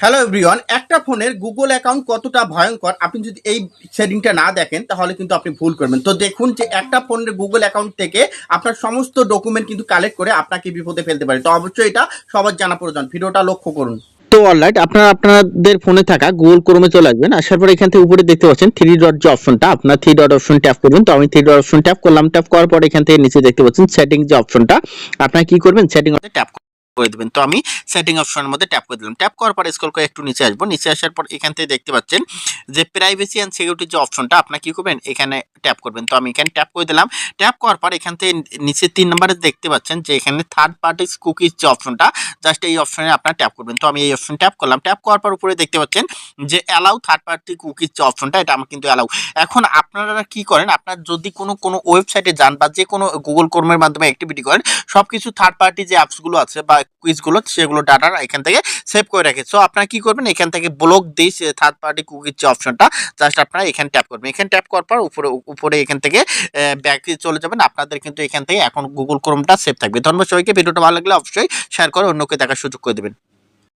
Hello everyone একটা ফোনের Google account কতটা ভয়ঙ্কর, আপনি যদি এই সেটিংটা না দেখেন, তাহলে কিন্তু আপনি ভুল করবেন। তো দেখুন যে একটা ফোনের গুগল অ্যাকাউন্ট থেকে আপনার সমস্ত ডকুমেন্ট কিন্তু কালেক্ট করে আপনাকে বিপদে ফেলতে পারে। তো অবশ্যই এটা সবার জানা প্রয়োজন। ভিডিওটা লক্ষ্য করুন। তো অলরাইট আপনারা আপনাদের ফোনে থাকা গুগল ক্রোমে চলে আসবেন। আসার পর এখান থেকে উপরে দেখতে পাচ্ছেন থ্রি ডট যে অপশনটা আপনার থ্রি ডট অপশন ট্যাপ করবেন তো আমি থ্রি ডট অপশন ট্যাপ করলাম। ট্যাপ করার পর এখান থেকে নিচে দেখতে পাচ্ছেন সেটিং যে অপশনটা আপনারা কি করবেন? সেটিং ট্যাপ করে দেবেন। তো আমি সেটিং অপশনের মধ্যে ট্যাপ করে দিলাম। ট্যাপ করার পর স্ক্রল করে একটু নিচে আসব। নিচে আসার পর এখান থেকে দেখতে পাচ্ছেন যে প্রাইভেসি অ্যান্ড সিকিউরিটি যে অপশনটা আপনারা কি করবেন? এখানে ট্যাপ করবেন। তো আমি এখানে ট্যাপ করে দিলাম। ট্যাপ করার পর এখান থেকে নিচে তিন নম্বরে দেখতে পাচ্ছেন যে এখানে থার্ড পার্টি কুকিজ যে অপশনটা জাস্ট এই অপশনে আপনারা ট্যাপ করবেন। তো আমি এই অপশন ট্যাপ করলাম। ট্যাপ করার পর উপরে দেখতে পাচ্ছেন যে অ্যালাউ থার্ড পার্টি কুকিজ যে অপশনটা এটা আমার কিন্তু অ্যালাউ এখন আপনারা কি করেন? আপনার যদি কোনো কোনো ওয়েবসাইটে যান বা যে কোনো গুগল কর্মের মাধ্যমে অ্যাক্টিভিটি করেন সব কিছু থার্ড পার্টি যে অ্যাপসগুলো আছে বা কুইজগুলো সেগুলো ডাটা এখান থেকে সেভ করে রাখে। সো আপনারা কি করবেন? এখান থেকে ব্লক দিস থার্ড পার্টি কুকির যে অপশনটা জাস্ট আপনারা এখানে ট্যাপ করবেন। এখানে ট্যাপ করার পর উপরে উপরে এখান থেকে ব্যাক চলে যাবেন। আপনাদের কিন্তু এখান থেকে এখন গুগল ক্রোমটা সেভ থাকবে। ধন্যবাদ সবাইকে। ভিডিওটা ভালো লাগলে অবশ্যই শেয়ার করে অন্যকে দেখার সুযোগ করে দেবেন।